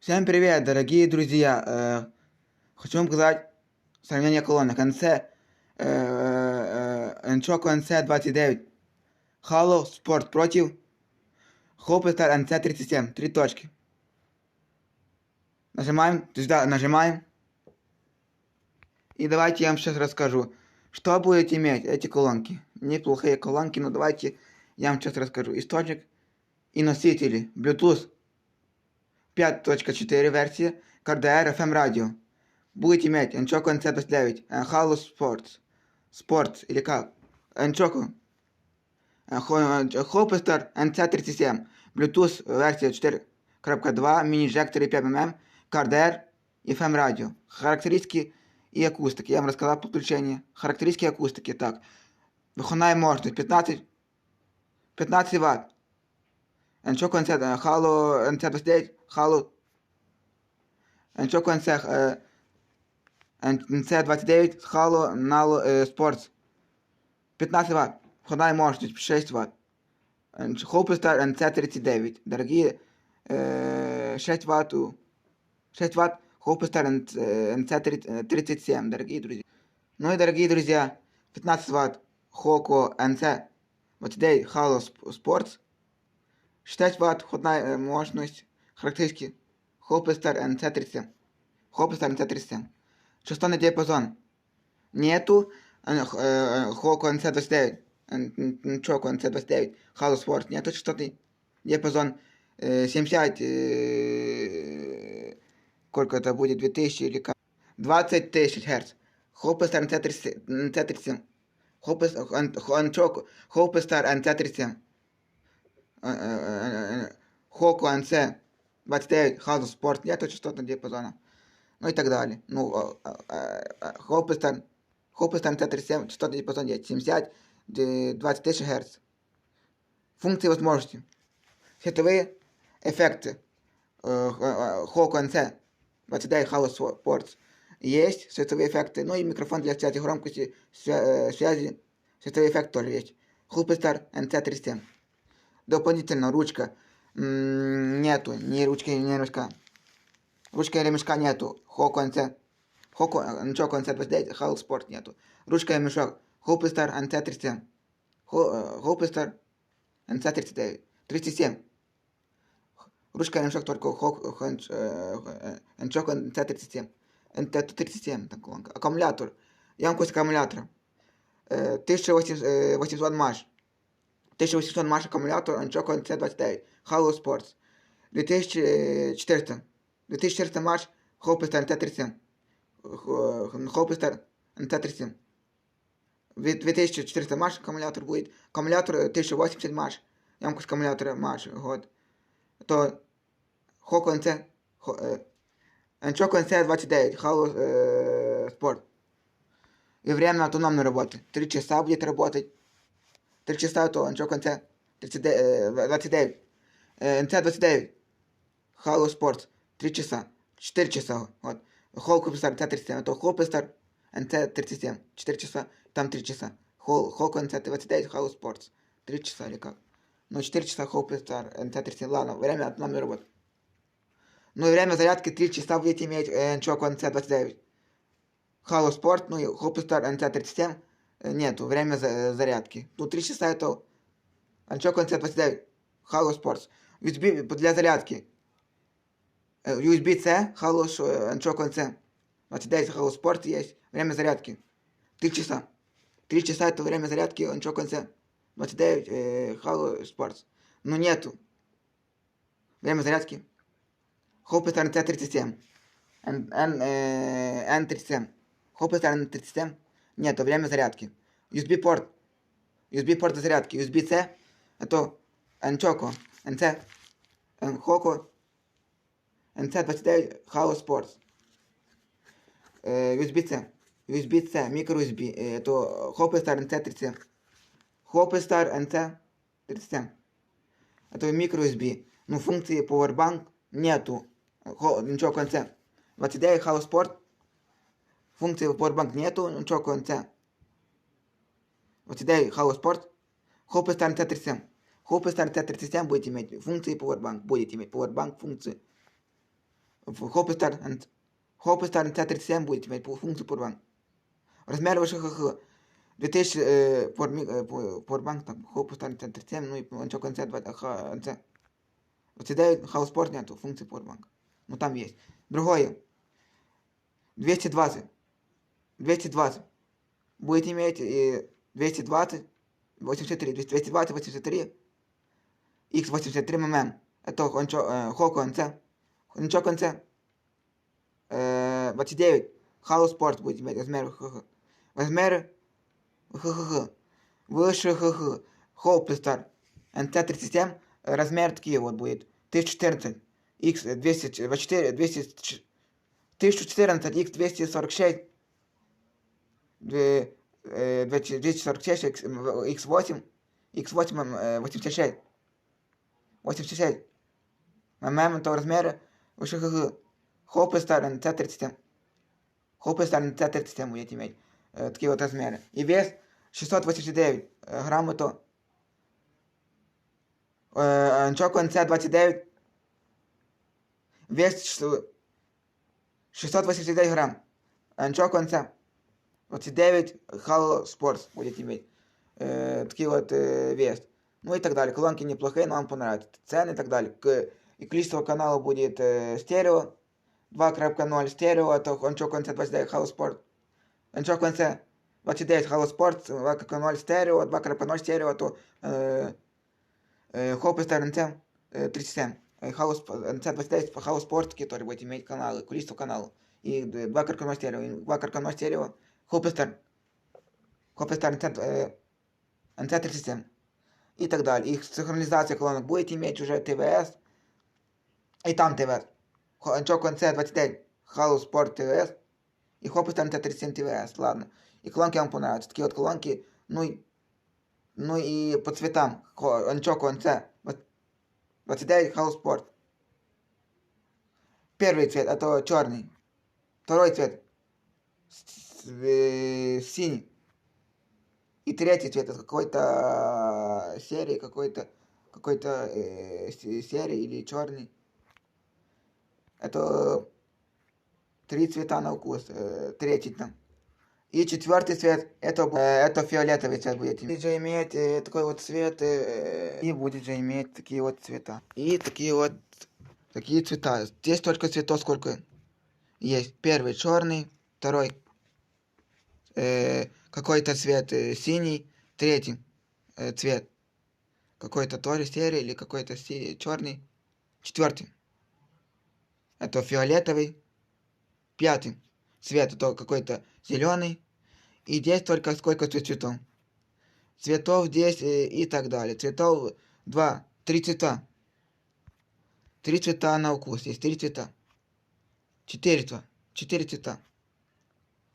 Всем привет, дорогие друзья! Э, хочу вам показать сравнение колонок. НЦ, э, э, Нчоко НЦ-29. Halo Sport против Hopestar НЦ-37. Три точки. Нажимаем, сюда нажимаем. И давайте я вам сейчас расскажу, что будете иметь эти колонки. Неплохие колонки, но давайте я вам сейчас расскажу. Источник и носители. Bluetooth 5.4 версия, KDR FM радио. Будете иметь Nchoco NC29, Halo Sports, Sports или как? Nchoco, Hopestar NC37, Bluetooth версия 4.2, мини-инжекторы 5 мм, и FM радио. Характеристики и акустики. Я вам рассказал подключение. Характеристики акустики. Так. Выходная мощность 15, 15 Вт. Nchoco NC, Halo NC29, Halo Nchoco NC, NC29, Halo Nalo Sports. 15 Вт. Входная мощность 6 Вт. Hopestar NC39. Дорогие, э, 6 Вт. 6 Вт. Hopestar NC37. Дорогие друзья. Ну и дорогие друзья, 15 Вт. Hoco NC29 Halo Sports. 6 Вт. Входная мощность. Характеристики. Hopestar NC37. Hopestar NC37. Частотный диапазон. Нету Hoco NC29. Choco NC29. Halo Sport. Нету частотный диапазон 70 сколько это будет, 2000 или как? 20 тысяч Гц. Hopestar NC37. Hopestar NC37. Хоку НЦ 29, Хазу Спорт, нету частотного диапазона. Ну и так далее. Ну, Хопестон, Хопестон Т37, частотный диапазон есть 70, 20 тысяч Гц. Функции возможности. Световые эффекты. Хоку НЦ 29, Halo Sports. Есть световые эффекты. Ну и микрофон для связи громкости, связи. Световой эффект тоже есть. Хупестар NC37 дополнительно ручка нету, ни ручки, ни ремешка. Ручка и ремешка нету. Хоку НЦ. Хоку, ничего НЦ 29, Хал Спорт нету. Ручка и ремешок. Хопестар НЦ 37. Хопестар НЦ 39. 37. Ручка и ремешок только Нчок НЦ 37. НТ 37, так колонка. Аккумулятор. Ямкость аккумулятора. 1800 маш. 1800 маш акумулятор Anchoco NC29 Halo Sports. 2400. 2400 маш Hopestar NT37. Hopestar NT37. 2400 маш аккумулятор будет. Аккумулятор 1080 маш. Ямкость аккумулятора маш. Вот. То Hoco NC Anchoco NC29 Halo Sport. И время автономной работы. 3 часа будет работать. 3 часа то Анчок НЦ 29. НЦ 29. Halo Sports 3 часа. 4 часа. Вот. Холку Star НЦ 37. Это Холку Star НЦ 37. 4 часа. Там 3 часа. Холку НЦ 29. Halo Sports. 3 часа или как? Ну, 4 часа Холку Star НЦ 37. Ладно, время автономной работы. Ну и время зарядки 3 часа будете иметь Анчок НЦ 29. Halo Sport, ну и Холку Star НЦ 37 нету, время зарядки. Ну, 3 часа это Anchoco NC29, Halo Sports. USB для зарядки. USB-C, Halo Anchoco NC. 29 Halo Sport есть. Время зарядки. 3 часа. 3 часа это время зарядки Anchoco NC. 29 э, Halo Sports. Ну, нету. Время зарядки. Hopestar NC37. N, N, э, N37. Hopestar N37. Нет, это время зарядки. USB порт. USB порт зарядки. USB-C. Это Anchoco. NC. Hoco. NC29 Halo Sports. USB-C. USB-C. Micro USB. Это Hopestar NC37. Hopestar NC37. Это микро USB. Ну, функции Powerbank нету. Ничего конце. 29 Halo Sport. Функции Powerbank нету, ничего конце. Вот сюда Halo Sport. Hopestar T37. Hopestar T37 будете иметь функции Powerbank. Будете иметь Powerbank функции. в Hopstar, Hopstar NC37 будет иметь функцию Powerbank. Размер ВШХХ 2000 э, Powerbank, э, Powerbank там, Hopstar NC37, ну и Anchock NC2, NC. 29 House Sport нету функции Powerbank. Ну там есть. Другое. 220. 220. Будет иметь и 220, 84, 220, 83, X83 мм. Это Хоко НЦ. Ничок НЦ. 29. House Sport будет иметь размер ХХ. Размер ХХХ. Выше ХХ. Холпстар. НЦ37. Размер такие вот будет. 1014. X 224, 200, 1014, X 246, 246, X8, X8 86. 86. мм того розміру ВШХГ. Хопестар Ц37. Хопестар Ц37 будет иметь э, такие вот размеры. И вес 689 э, грамм то. Э, Анчоко НЦ29 вес 689 грамм. Анчоко НЦ29 Halo Sports будет иметь э, такие вот э, вес. Ну и так далее. Колонки неплохие, но вам понравятся. Цены и так далее. К, и количество каналов будет э, стерео. 2.0 стерео, это Anchock NC29 Halo Sport. Anchock NC29 Halo Sport, 2.0 стерео, 2.0 стерео, то э, э, Hopster NC37. Halo NC29 Halo Sport, который будет иметь каналы, количество каналов. И 2.0 стерео, 2.0 стерео, Hopster. Hopster NC, NC37 и так далее. Их синхронизация колонок будет иметь уже ТВС. И там ТВС. Анчок NC29 Halo Sport ТВС. И Hopus NT37 ТВС. Ладно. И колонки вам понравятся. Такие вот колонки. Ну и, ну и по цветам. Анчок NC 29 Halo Sport. Первый цвет это черный. Второй цвет синий. И третий цвет это какой-то серии, какой-то какой-то э, серый или черный. Это три цвета на вкус, э, третий там. И четвертый цвет, это, э, это фиолетовый цвет будет. Будет же иметь э, такой вот цвет, э, и будет же иметь такие вот цвета. И такие вот, такие цвета. Здесь только цветов сколько есть. Первый черный, второй э, какой-то цвет э, синий, третий э, цвет какой-то тоже серый или какой-то черный, четвертый это фиолетовый, пятый цвет это какой-то зеленый, и здесь только сколько цветов. Цветов здесь э, и так далее. Цветов два, три цвета. Три цвета на вкус. Есть три цвета. Четыре цвета. Четыре цвета.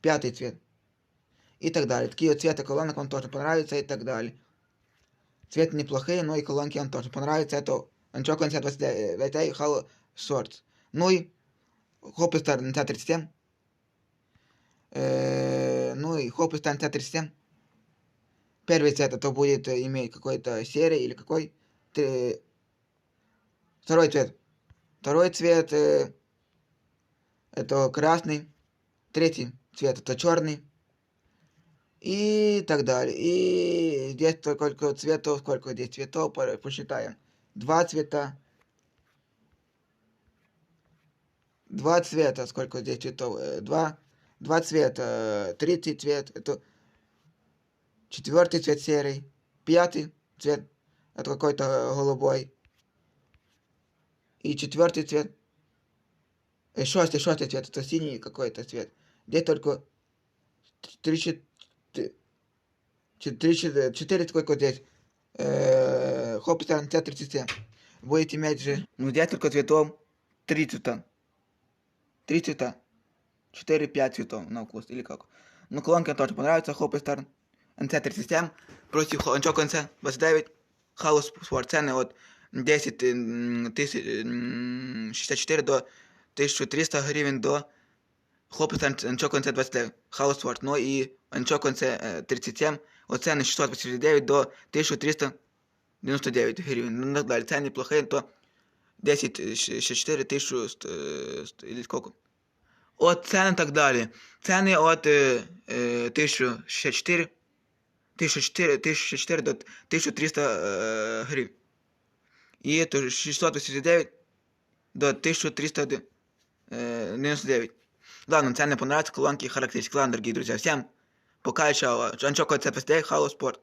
Пятый цвет и так далее. Такие вот цвета колонок вам тоже понравятся и так далее. Цветы неплохие, но и колонки вам тоже понравятся. Это Anchock NC29 Halo Shorts. Ну и Hopstar NC37. Э, ну и Hopstar NC37. Первый цвет это будет иметь какой-то серый или какой. Второй цвет. Второй цвет э, это красный. Третий цвет это черный и так далее. И здесь сколько цветов, сколько здесь цветов, посчитаем. Два цвета. Два цвета, сколько здесь цветов? Э, два, два цвета, третий цвет, это четвертый цвет серый, пятый цвет, это какой-то голубой. И четвертый цвет, и шестый, шестый цвет, это синий какой-то цвет. Здесь только три, четыре, четыре сколько здесь? Э, хоп, ставим Т-37. Будете иметь же, ну здесь только цветом, три цвета. Три цвета. Четыре, пять цветов на вкус, или как. Ну, колонка тоже понравится, хоп, ставим НЦ-37 против Анчок НЦ-29. Хаус Спорт цены от 10 тысяч 64 до 1300 гривен до Хлопець Анчок НЦ-29, Хаус Спорт. Ну і Анчок НЦ-37 оцени 689 до 1399 гривень. Ну, далі. Це неплохе, то 10, е, ще- ще 4 тисячу, ст- е, ст- или сколько? От ціни так далі. Ціни от е, е, 1064, 1004, 1004 до 1300 е, гривень. І то 689 до 1399. Ладно, це не понравится, колонки и характеристики. Ладно, дорогие друзья, всем чао. Анчоко ЦПСТ, Хало Спорт.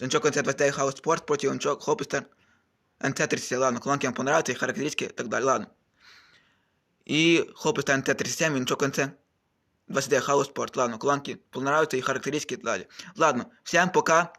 Анчоко ЦПСТ, Хало Спорт против Анчоко Хопистер. НЦ-37, ладно, колонки вам понравятся, и характеристики и так далее, ладно. И Хопистер НЦ-37, Анчоко НЦ. 29 Хало Спорт, ладно, колонки понравятся, и характеристики и так далее. Ладно, всем пока.